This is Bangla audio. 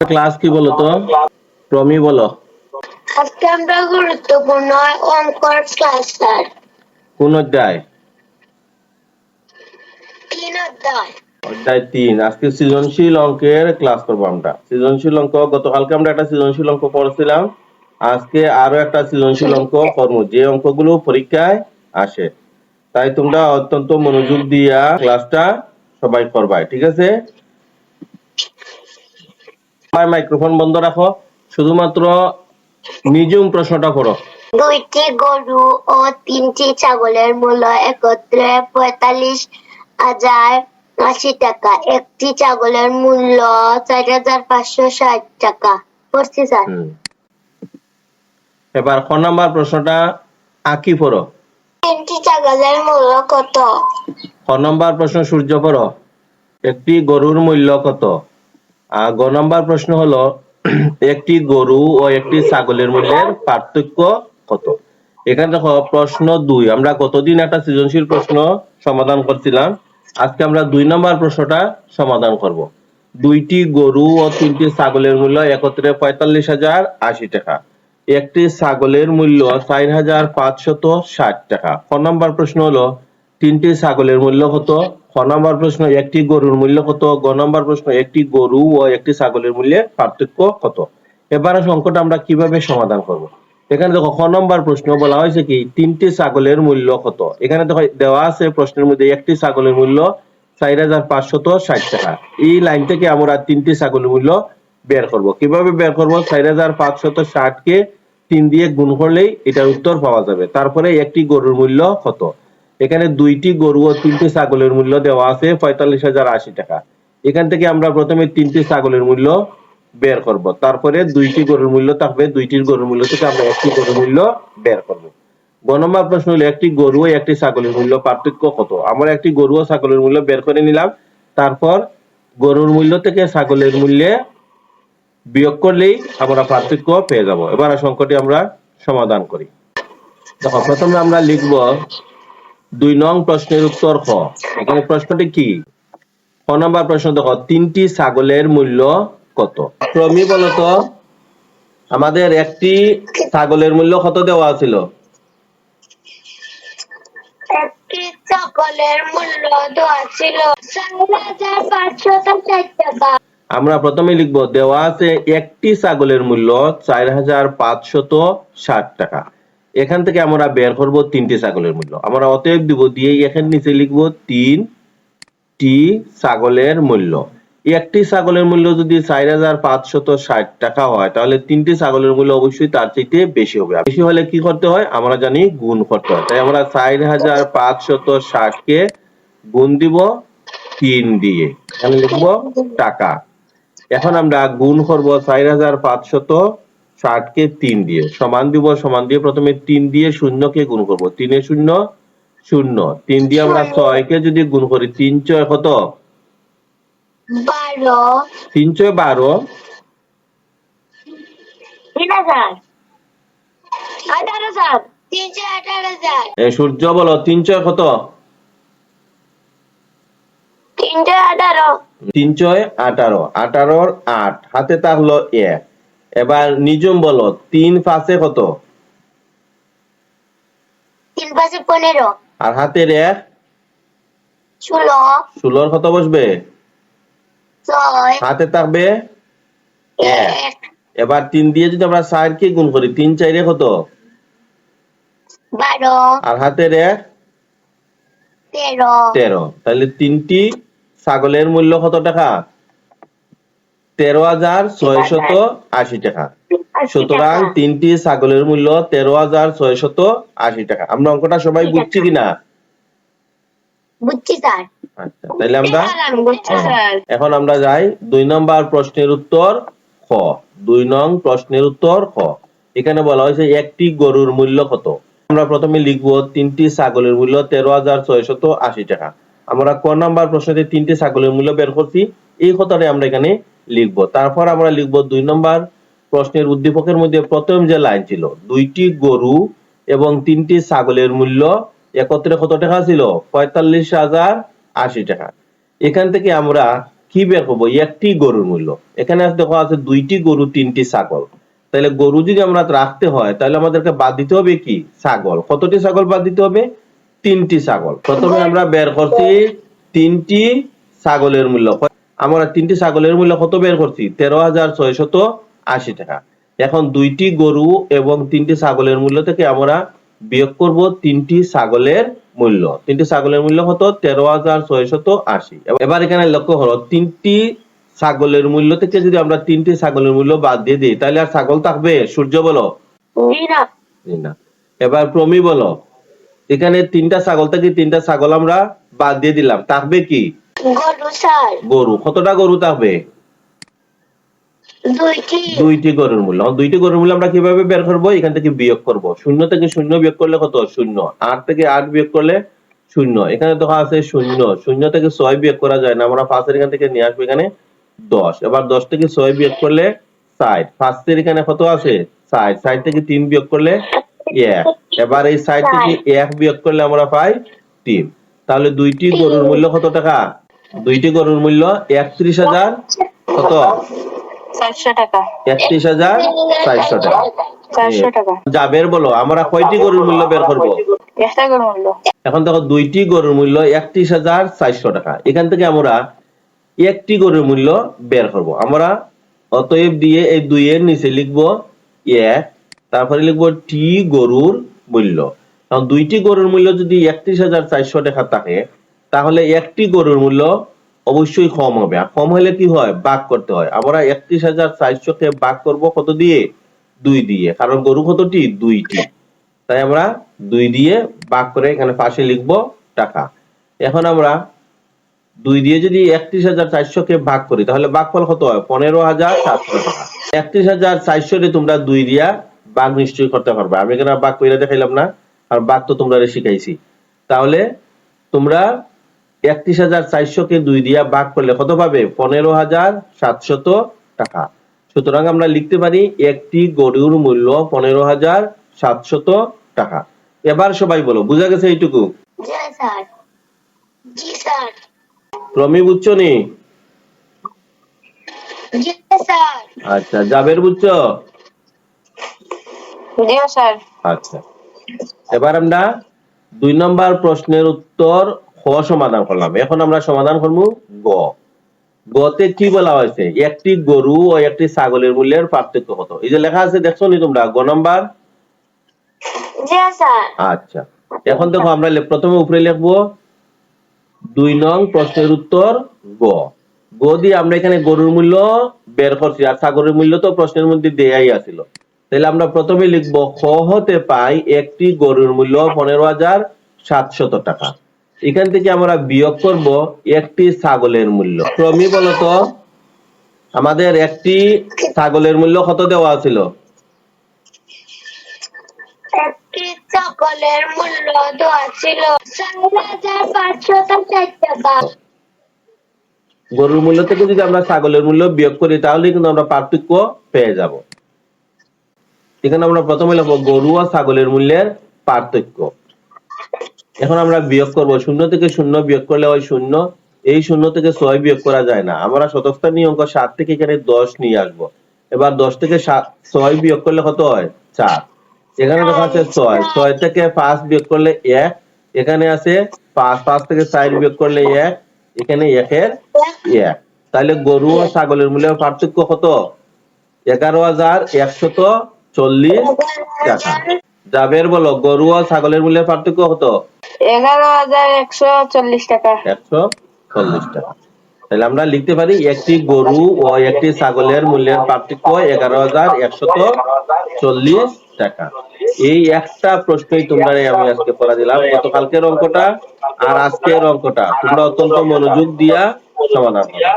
ক্লাস কি বলো তো? প্রমি বলো। আজকে আমরা গুরুত্বপূর্ণ অঙ্কর ক্লাস স্যার কোন অধ্যায়? তিন অধ্যায়। অধ্যায় তিন। আজকে সৃজনশীল অঙ্কের ক্লাস করব আমরা। সৃজনশীল অঙ্ক গতকালকে আমরা একটা সৃজনশীল অঙ্ক করেছিলাম আজকে আরও একটা সৃজনশীল অঙ্ক করব। যে অঙ্কগুলো পরীক্ষায় আসে। তাই তোমরা অত্যন্ত মনোযোগ দিয়া ক্লাসটা সবাই করবাই ঠিক আছে? আমার মাইক্রোফোন বন্ধ রাখো। শুধুমাত্র নিজুম প্রশ্নটা করো। দুইটি গরু ও তিনটি ছাগলের মূল্য একত্রে পঁয়তাল্লিশ হাজার আশি টাকা। একটি ছাগলের মূল্য চার হাজার পাঁচশো ষাট টাকা। পড়ছি স্যার। এবার খ নাম্বার প্রশ্নটা আঁকি পড়ো। তিনটি ছাগলের মূল্য কত? খ নম্বর প্রশ্ন সূর্য পড়ো। একটি গরুর মূল্য কত? গ নম্বর প্রশ্ন হলো, একটি গরু ও একটি ছাগলের মূল্যের পার্থক্য কত? এখানে দেখো, প্রশ্ন দুই। আমরা কতদিন একটা সৃজনশীল প্রশ্ন সমাধান করছিলাম। আজকে আমরা দুই নম্বর প্রশ্নটা সমাধান করব। দুইটি গরু ও তিনটি ছাগলের মূল্য একত্রে পঁয়তাল্লিশ হাজার আশি টাকা। একটি ছাগলের মূল্য চার হাজার পাঁচশত ষাট টাকা। ক নম্বর প্রশ্ন হলো, তিনটি ছাগলের মূল্য কত? নম্বর প্রশ্ন, একটি গরুর মূল্য কত? গ নম্বর প্রশ্ন, একটি গরু ও একটি ছাগলের মূল্যে পার্থক্য কত? এবারে সংকট আমরা কীভাবে সমাধান করব? এখানে দেখো, খ নম্বর প্রশ্ন বলা হয়েছে কি, তিনটি ছাগলের মূল্য কত? এখানে দেখো, দেওয়া আছে প্রশ্নের মধ্যে একটি ছাগলের মূল্য চার হাজার পাঁচশত ষাট টাকা। এই লাইন থেকে আমরা তিনটি ছাগলের মূল্য বের করব। কীভাবে বের করব? চার হাজার পাঁচশত ষাট কে তিন দিয়ে গুণ করলেই এটার উত্তর পাওয়া যাবে। তারপরে একটি গরুর মূল্য কত? এখানে দুইটি গরু ও তিনটি ছাগলের মূল্য দেওয়া আছে পঁয়তাল্লিশ হাজার আশি টাকা। এখান থেকে আমরা প্রথমে তিনটি ছাগলের মূল্য বের করব। তারপরে দুইটি গরুর মূল্য থাকবে, দুইটির গরুর মূল্য থেকে আমরা একটি গরুর মূল্য বের করব। গ নম্বর প্রশ্ন হলো, একটি গরু ও একটি ছাগলের মূল্য পার্থক্য কত? আমরা একটি গরু ও ছাগলের মূল্য বের করে নিলাম। তারপর গরুর মূল্য থেকে ছাগলের মূল্যে বিয়োগ করলেই আমরা পার্থক্য পেয়ে যাব। এবার সংকটে আমরা সমাধান করি। দেখো, প্রথমে আমরা লিখব দুই নং প্রশ্নের উত্তর খ। এখানে প্রশ্নটি কি? ক নম্বর প্রশ্ন দেখো তিনটি ছাগলের মূল্য কত? প্রমি বলতো আমাদের একটি ছাগলের মূল্য কত দেওয়া ছিল? একটি ছাগলের মূল্য দেওয়া ছিল চার হাজার পাঁচশো ষাট টাকা। আমরা প্রথমে লিখব দেওয়া আছে একটি ছাগলের মূল্য চার হাজার পাঁচশত ষাট টাকা। এখান থেকে আমরা বের করব তিনটি ছাগলের মূল্য। আমরা অতএব দিব দিয়ে এখানে নিচে লিখব তিন টি ছাগলের মূল্য। একটি ছাগলের মূল্য যদি চার হাজার পাঁচশত ষাট টাকা হয়, তাহলে তিনটি ছাগলের মূল্য অবশ্যই তার চাইতে বেশি হবে। বেশি হলে কি করতে হয়? আমরা জানি গুণ করতে হয়। তাই আমরা চার হাজার পাঁচশত ষাট কে গুণ দিব তিন দিয়ে। এখানে লিখব টাকা। এখন আমরা গুণ করব চার হাজার পাঁচশত ষাট কে তিন দিয়ে সমান দিব সমান দিয়ে প্রথমে তিন দিয়ে শূন্যকে গুণ করব। তিনে শূন্য শূন্য। তিন দিয়ে আমরা ছয় কে যদি গুণ করি তিন ছয় কত? তিন ছয় বারো। সূর্য বলো তিন ছয় কত? তিন ছয় আঠারো। আঠারোর আট হাতে থাকল এক। এবার নিজম বলো তিন পাঁচে কত? তিন পাঁচে পনেরো। আর হাতের এক? ষোলো। ষোলোর কত বসবে? হাতে থাকবে? এক। এবার তিন দিয়ে যদি আমরা চার কে গুণ করি তিন চাইরে কত? বারো। আর হাতের এক? তেরো। তেরো। তাহলে তিনটি ছাগলের মূল্য কত টাকা? তেরো হাজার ছয়শত আশি টাকা। সুতরাং তিনটি ছাগলের মূল্য তেরো হাজার ছয়শত আশি টাকা। আমরা অঙ্কটা সবাই বুঝছি কিনা? বুঝছি স্যার। আচ্ছা তাহলে আমরা এখন আমরা যাই। দুই নম্বর প্রশ্নের উত্তর খ। দুই নং প্রশ্নের উত্তর খ। এখানে বলা হয়েছে একটি গরুর মূল্য কত? আমরা প্রথমে লিখব তিনটি ছাগলের মূল্য তেরো হাজার ছয়শত আশি টাকা। আমরা ক নাম্বার প্রশ্নতে তিনটি ছাগলের মূল্য বের করছি। এই কথাটাই আমরা এখানে লিখব। তারপর আমরা লিখব দুই নম্বর প্রশ্নের উদ্দীপকের মধ্যে প্রথম যে লাইন ছিল, দুইটি গরু এবং তিনটি ছাগলের মূল্য একত্রে কত টাকা ছিল? পঁয়তাল্লিশ হাজার আশি টাকা। এখান থেকে আমরা কি বের করব? একটি গরুর মূল্য। এখানে দেখো, আছে দুইটি গরু, তিনটি ছাগল। তাহলে গরু যদি আমরা রাখতে হয়, তাহলে আমাদেরকে বাদ দিতে হবে কি? ছাগল। কতটি ছাগল বাদ দিতে হবে? তিনটি ছাগল। প্রথমে আমরা বের করছি তিনটি ছাগলের মূল্য। আমরা তিনটি ছাগলের মূল্য কত বের করছি? তেরো হাজার ছয়শত আশি টাকা। এখন দুইটি গরু এবং তিনটি ছাগলের মূল্য থেকে আমরা বিয়োগ করব তিনটি ছাগলের মূল্য। তিনটি ছাগলের মূল্য কত? তেরো হাজার ছয়শত আশি। এবার এখানে লক্ষ্য হলো তিনটি ছাগলের মূল্য থেকে যদি আমরা তিনটি ছাগলের মূল্য বাদ দিয়ে দিই তাহলে আর ছাগল থাকবে? সূর্য বলো। না এবার প্রমি বলো। এখানে তিনটা ছাগল থেকে তিনটা ছাগল আমরা বাদ দিয়ে দিলাম। থাকবে কি? গরু স্যার। গরু কতটা গরু থাকবে দুইটি। দুইটি গরুর মূল্য। দুইটি গরুর মূল্য আমরা কীভাবে বের করব? এখান থেকে বিয়োগ করব। শূন্য থেকে শূন্য বিয়োগ করলে কত? শূন্য। আট থেকে আট বিয়োগ করলে শূন্য। এখানে তো আছে শূন্য। শূন্য থেকে ছয় বিয়োগ করা যায় না। আমরা পাঁচের এখান থেকে নিয়ে আসব এখানে দশ। এবার দশ থেকে ছয় বিয়োগ করলে ষাট। পাঁচের এখানে কত আছে? ষাট। ষাট থেকে তিন বিয়োগ করলে এক। এবার এই ষাট থেকে এক বিয়োগ করলে আমরা পাই তিন। তাহলে দুইটি গরুর মূল্য কত টাকা? দুইটি গরুর মূল্য একত্রিশ হাজার কত? একত্রিশ হাজার চারশো টাকা। জাবের বলো আমরা কয়টি গরুর মূল্য বের করব? এখন দেখো দুইটি গরুর মূল্য একত্রিশ হাজার চারশো টাকা। এখান থেকে আমরা একটি গরুর মূল্য বের করব। আমরা অতএব দিয়ে এই দুইয়ের নিচে লিখব এক তারপরে লিখব টি গরুর মূল্য। এখন দুইটি গরুর মূল্য যদি একত্রিশ হাজার চারশো টাকা থাকে তাহলে একটি গরুর মূল্য অবশ্যই কম হবে। আর কম হলে কি হয়? ভাগ করতে হয়। আমরা একত্রিশ হাজার চারশো কে ভাগ করব কত দিয়ে? দুই দিয়ে। কারণ গরু কতটি? দুইটি। তাই আমরা দুই দিয়ে ভাগ করে এখানে পাশে লিখব টাকা। এখন আমরা দুই দিয়ে যদি একত্রিশ হাজার চারশো কে ভাগ করি, তাহলে ভাগফল কত হয়? পনেরো হাজার সাতশো টাকা। একত্রিশ হাজার চারশো রে তোমরা দুই দিয়া ভাগ নিশ্চয়ই করতে পারবে। আমি এখানে ভাগ করে দেখাইলাম না। আর ভাগ তো তোমরা শিখাইছি। তাহলে তোমরা একত্রিশ হাজার চারশো কে দুই দিয়া ভাগ করলে কত পাবে? পনেরো হাজার সাতশত টাকা। সুতরাং আমরা লিখতে পারি একটি গরুর মূল্য পনেরো হাজার সাতশত টাকা। এবার সবাই বলো বুঝা গেছে এইটুকু? ক্রমে বুঝছ নি? আচ্ছা জাবের বুঝছ? আচ্ছা। এবার আমরা দুই নম্বর প্রশ্নের উত্তর সমাধান করলাম। এখন আমরা সমাধান করব গ। গতে কি বলা হয়েছে? একটি গরু ও একটি ছাগলের মূল্যের পার্থক্য কত? এই যে লেখা আছে দেখছ নি তোমরা? গ নাম্বার? আচ্ছা। এখন দেখো আমরা প্রথমে উপরে লিখব দুই নং প্রশ্নের উত্তর গ। গ দিয়ে আমরা এখানে গরুর মূল্য বের করছি আর ছাগলের মূল্য তো প্রশ্নের মধ্যে দেয়াই আছিল। তাহলে আমরা প্রথমে লিখব খ হতে পাই একটি গরুর মূল্য পনেরো হাজার সাতশত টাকা। এখান থেকে আমরা বিয়োগ করব একটি ছাগলের মূল্য। ক্রমী বলতো আমাদের একটি ছাগলের মূল্য কত দেওয়া ছিল? সকলের মূল্য দেওয়া ছিল গরুর মূল্য থেকে যদি আমরা ছাগলের মূল্য বিয়োগ করি তাহলে কিন্তু আমরা পার্থক্য পেয়ে যাব। এখানে আমরা প্রথমে লিখব গরু ও ছাগলের মূল্যের পার্থক্য। এখন আমরা বিয়োগ করব। শূন্য থেকে শূন্য বিয়োগ করলে হয় শূন্য। এই শূন্য থেকে ছয় বিয়োগ করা যায় না। আমরা শতস্থানীয় অঙ্ক সাত থেকে এখানে দশ নিয়ে আসব। এবার দশ থেকে সাত- ছয় বিয়োগ করলে কত হয়? চার। এখানে দেখা আছে ছয়। ছয় থেকে পাঁচ বিয়োগ করলে এক। এখানে আছে পাঁচ। পাঁচ থেকে চার বিয়োগ করলে এক। এখানে একের এক। তাহলে গরু ও ছাগলের মূল্যের পার্থক্য কত? এগারো হাজার একশত চল্লিশ টাকা। জাবের বলো গরু ও ছাগলের মূল্যের পার্থক্য কত? এগারো হাজার একশো চল্লিশ টাকা। একশো চল্লিশ টাকা। তাহলে আমরা লিখতে পারি একটি গরু ও একটি ছাগলের মূল্যের পার্থক্য এগারো হাজার একশত চল্লিশ টাকা। এই একটা প্রশ্নই তোমরা আমি আজকে পড়া দিলাম। গতকালকের অঙ্কটা আর আজকের অঙ্কটা তোমরা অত্যন্ত মনোযোগ দিয়া সমাধান করো।